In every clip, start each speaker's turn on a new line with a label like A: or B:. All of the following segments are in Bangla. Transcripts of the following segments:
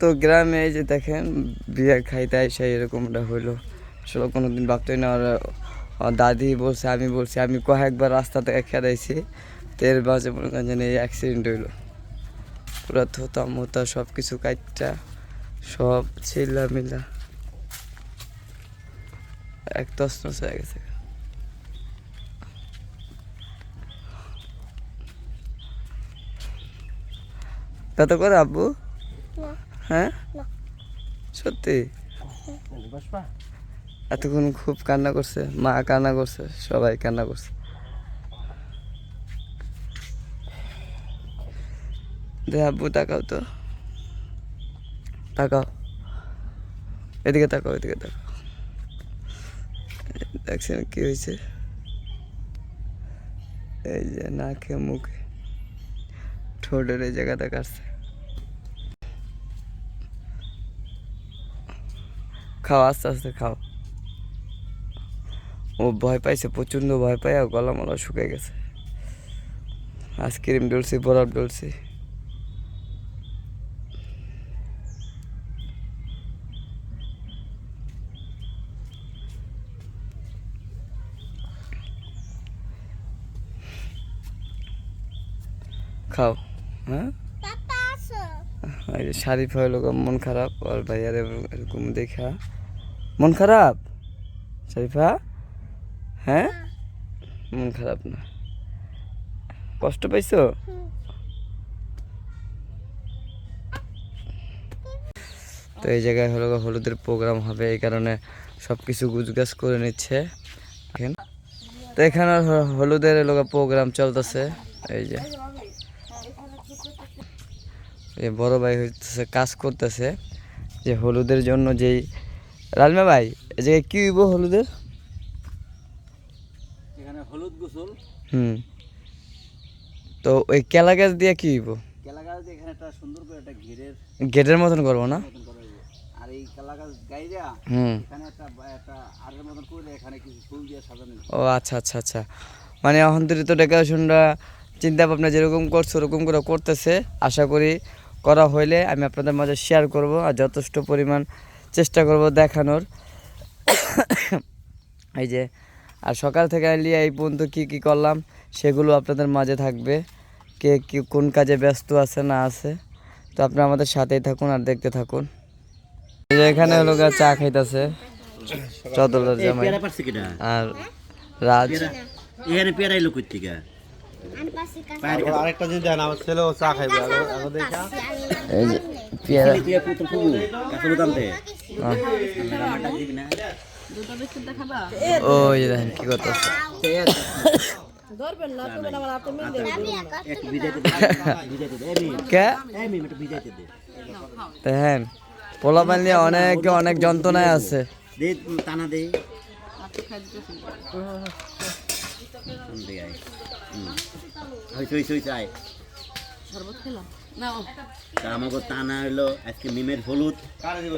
A: তো
B: গ্রামে এই যে দেখেন বিয়ে খাইতে আইসা এরকমটা হইল। আসলে কোনোদিন ভাবতোই না দাদি বলছে, আমি বলছি, আমি কয়েকবার রাস্তা থেকে খেদাইছি তো এর মাঝে মনে করেন যেন এই অ্যাক্সিডেন্ট হইল। পুরো থোতা মোতা সব কিছু কাইটটা, সব ছিলা মিলা এক তসনস হয়ে গেছে। তা করে আব্বু? হ্যাঁ? সত্যি? এতক্ষণ খুব কান্না করছে। মা কান্না করছে সবাই কান্না করছে। দে আব্বু তাকাও তো। তাকাও। এদিকে তাকাও এদিকে তাকাও। দেখছেন কি হয়েছে এই যে না নাকে মুখে ঠোঁটের এই জায়গাটা কাটছে খাও আস্তে আস্তে খাও ও ভয় পাইছে প্রচণ্ড ভয় পাই আর গলা মলা শুকিয়ে গেছে আইসক্রিম ডলছি বরফ ডলছি খাও হ্যাঁ? শারিফ হইল গো মন খারাপ। আর ভাইয়ার এরকম দেখা। মন খারাপ? শারিফা হ্যাঁ? মন খারাপ না। কষ্ট পাইছো? তো এই জায়গায় হলো হলুদের প্রোগ্রাম হবে এই কারণে সব কিছু গুজগাছ করে নিচ্ছে। তো এখানে হলুদের হলো প্রোগ্রাম চলতেছে। এই যে। এই বড় ভাই হইতেছে কাজ করতেছে। যে হলুদের জন্য যেই রালমা ভাই এই জায়গায় কি হইব হলুদের?
C: এখানে হলুদ গোসল।
B: হুম। তো ওই কেলা গাছ দিয়ে কি হইব?
C: কেলা গাছ দিয়ে এখানে একটা সুন্দর করে একটা ঘিরের
B: গেটের মতন করব না।
C: আর এই কেলা গাছ গাইরা
B: হুম।
C: এখানে একটা একটা আরের মতন করে এখানে কিছু ফুল দিয়ে সাজানো।
B: ও আচ্ছা আচ্ছা আচ্ছা। মানে এখন থেকে তো ডেকোরেশনটা চিন্তা ভাবনা যেরকম করছে ওরকম করে করতেছে। আশা করি করা হইলে আমি আপনাদের মাঝে শেয়ার করব আর যথেষ্ট পরিমাণ চেষ্টা করব দেখানোর। এই যে আর সকাল থেকে লিয়ে এই পর্যন্ত কী কী করলাম সেগুলো আপনাদের মাঝে থাকবে। কে কি কোন কাজে ব্যস্ত আছে না আছে তো আপনারা আমাদের সাথেই থাকুন আর দেখতে থাকুন। যে এখানে হলো গা চা খাইতেছে চদলার জামাই। আর রাজ।
C: এখানে পেয়ারা এলো কই থেকে আরেকটা দেন আমার ছেলেও চা খাইবে।
B: এই যে পেয়ারা। ওই দেখেন কি করতেছে। দেখেন পোলা পানি অনেক অনেক যন্ত্রণায় আছে।
C: টানা। হইছে, হইছে, হইছে, আয়। আমাকে টানা হইল আজকে মিমের হলুদ।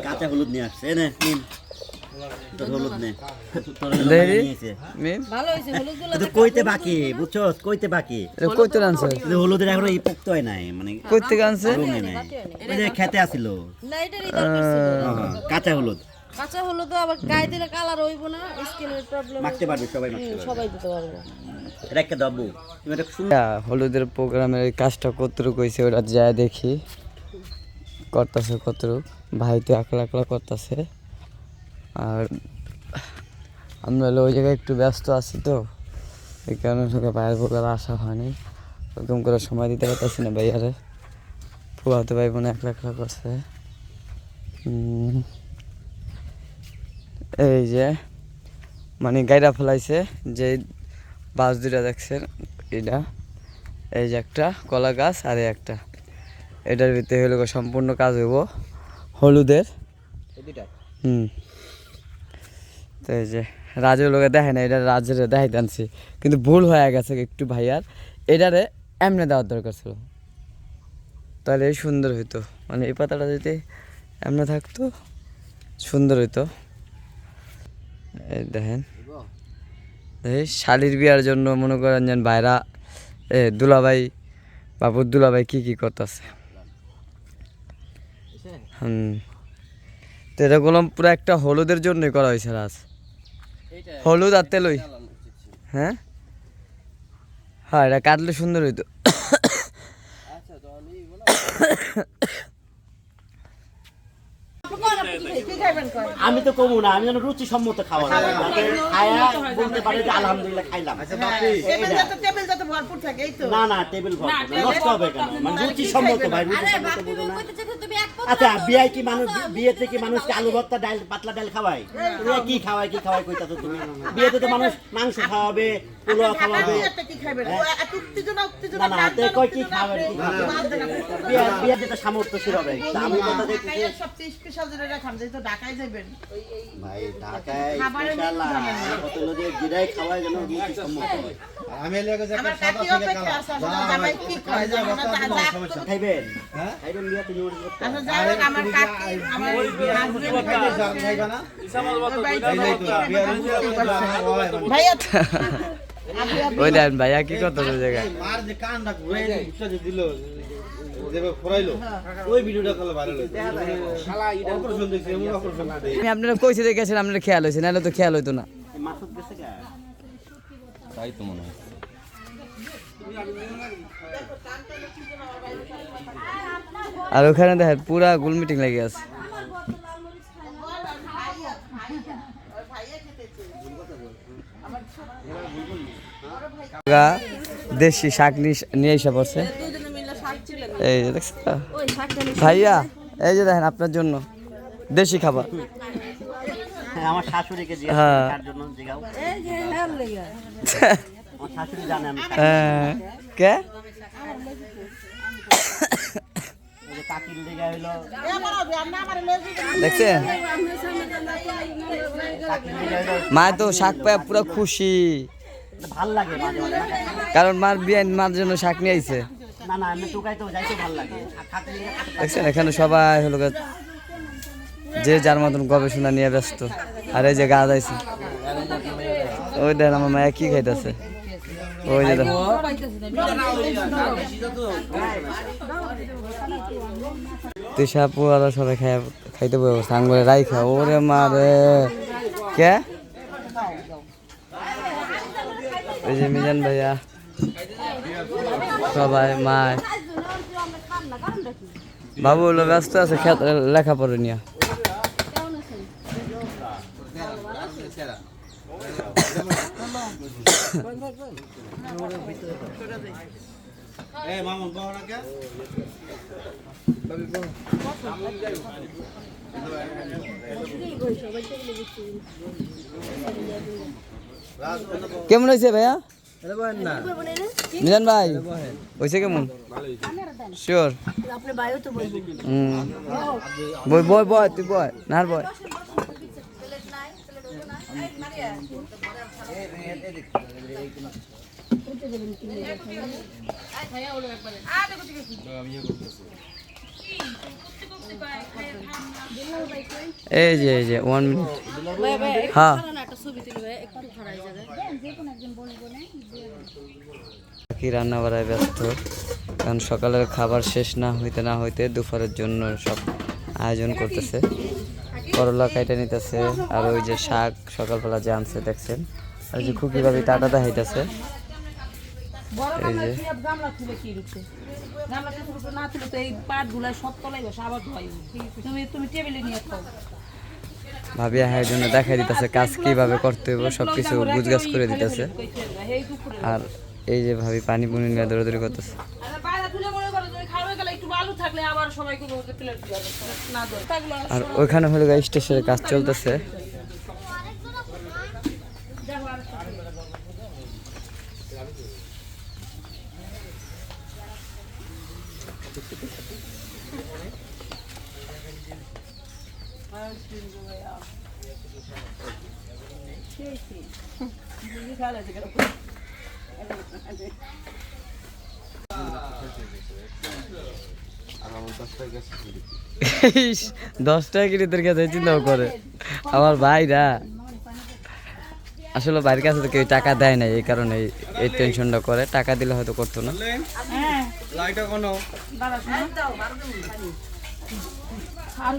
C: কাঁচা হলুদ নিয়ে আসছে নে মিম তোর হলুদ নে। কইতে বাকি বুঝছ? কইতে বাকি।
B: কইতে আনছে।
C: হলুদের এখনও এই পোক্ত হয় নাই মানে
B: কই থেকে আনছে
C: খেতে আসিল। কাঁচা হলুদ।
D: কাঁচা হলো তো আবার গায়ে দিলে কালার হইব না স্কিনের প্রবলেম
C: মাখতে পারবে সবাই মাখতে পারবে।
D: সবাই দিতে পারবে।
C: এটা একটা দাবু তুমি এটা শুন।
B: হলুদের প্রোগ্রামের এই কাজটা কতটুকু হয়েছে ওটা যায় দেখি। করতেছে কতটুক। ভাই তো একলা একলা করতেছে। আর আমরা হলো ওই জায়গায় একটু ব্যস্ত আছি তো। এই কারণে সঙ্গে ভাইয়ের প্রোগ্রাম আসা হয়নি। ওরকম করে সময় দিতে পারতেছি না ভাইয়ারে। ফুয়াতে ভাই বোন একলা একলা করছে। এই যে মানে গাইরা ফেলাইছে যে বাস দুটা দেখছেন এটা এই যে একটা কলা গাছ আর এই একটা। এটার ভিতরে হলো গিয়ে সম্পূর্ণ কাজ হইব হলুদের। হুম। তো এই যে রাজের লোকে দেখে না এটা রাজের দেখাইতে আনছি। কিন্তু ভুল হয়ে গেছে একটু ভাইয়ার। এটারে এমনি দেওয়ার দরকার ছিল। তাহলে এই সুন্দর হইতো। মানে এই পাতাটা যদি এমনি থাকতো সুন্দর হইতো। দেখেন। শালির বিয়ার জন্য মনে করেন যেন ভাইরা এ দুলাভাই, বাবুর দুলাভাই কী কী করতেছে। হুম। তো বললাম পুরো একটা হলুদের জন্যই করা হয়েছে রাজ। হলুদ আর তেলই। হ্যাঁ? হ্যাঁ এটা কাটলে সুন্দর হইতো।
D: কয়
C: আমি তো কমু না আমি যেন রুচি সম্মত খাওয়া খায়া বলতে পারে যে আলহামদুলিল্লাহ খাইলাম।
D: টেবিল যাতে টেবিল যাতে ভরপুর থাকে এই তো।
C: না না টেবিল ভর নষ্ট হবে কেন? মানে রুচি সম্মত ভাই রুচি সম্মত না। আচ্ছা বিয়ে কি মানুষ বিয়েতে কি মানুষকে আলু ভর্তা ডাল পাতলা ডাল খাওয়ায়? কি খাওয়ায় কি খাওয়ায় কইতা তো তুমি? বিয়েতে তো মানুষ মাংস খাওয়াবে পোলাও খাওয়াবে।
D: কি উত্তেজনা
C: না না তে কয় কি খাবে কি বিয়ে বিয়ে যেটা সামর্থ্য ছিল হবে আমি কথা দেখতেছি।
D: সবচেয়ে স্পেশাল যেটা রাখাম যে তো ঢাকায় যাবেন
C: ভাই ঢাকায়
D: মেনু
C: কত লোকে গিরাই খাওয়ায় যেন রুচি সম্মত হয়।
E: আমি এলাকা যে একটা সাদা থেকে কালো
D: জামাই কি কয় জামাই না যা যা
C: খাইবেন?
E: হ্যাঁ?
C: খাইবেন বিয়ে তুমি করতে
D: আচ্ছা আমার কাকি আমার
E: তো
D: ভাইয়া
B: ওই দেন ভাইয়া কি করতেছে জায়গায়?
E: মার যে কানটা ঘুরে দিল
B: আপনারা কইছে দেখে গেছেন আপনারা খেয়াল হয়েছে নাহলে তো খেয়াল হইতো না।
C: এই মাসুদ গেছে গা
B: আর ওখানে দেখেন পুরা গোল মিটিং লেগে আছে। দেশি শাক নিয়ে এসে পড়ছে। এই যে দেখছেন তো? ভাইয়া এই যে দেখেন আপনার জন্য দেশি খাবার।
C: হ্যাঁ আমার শাশুড়িকে
B: হ্যাঁ। কে? দেখছেন? মা তো শাক পায়, পুরো খুশি। কারণ মার বিয়ে, মার জন্য শাক নিয়ে আইছে। দেখছেন? এখানে সবাই হলো যে যার মতন গবেষণা নিয়ে ব্যস্ত। আর এই যে গাছ আইছে ওই দেখ আমার মায়া কি খাইতেছে? ওই যে। তিশা পুয়ারা সবাই খাই খাইতে বসে সাঙ্গলে রাই খা ওরে মা রে। কে? এই যে মিজান ভাইয়া। সবাই মায়। বাবু ব্যস্ত আছে খেত- লেখাপড়া নিয়ে
E: এই মামুন বাবা না কে
B: কেমন হয়েছে ভাইয়া মিজান ভাই হয়েছে কেমন শিওর হুম বয় বয় বয় তুই বয় নার বয় এই যে এই যে ওয়ান মিনিট হ্যাঁ। কি রান্না বাড়ায় ব্যস্ত, কারণ সকালের খাবার শেষ না হইতে না হইতে দুপুরের জন্য সব আয়োজন করতেছে। করলা কাইটা নিতেছে। আর ওই যে শাক সকালবেলা যে আনছে, দেখছেন? ওই যে খুকি ভাবি টাটা দেখাইতেছে এই যে। ভাবি হ্যাঁ জন্য দেখাই দিতেছে কাজ কীভাবে করতে হবে সব কিছু গুজগাছ করে দিতেছে। আর এই যে ভাবি পানি পুনি দৌড়াদৌড়ি করতেছে।
A: আর
B: ওইখানে হলো গাই স্টেশনের কাজ চলতেছে। দশ টাকা কিনে তোর কাছে চিন্তাও করে। আমার ভাইরা। আসলে বাড়ির কাছে তো কেউ টাকা দেয় না এই কারণে এই- টেনশনটা করে। টাকা দিলে হয়তো করতো না।
A: আর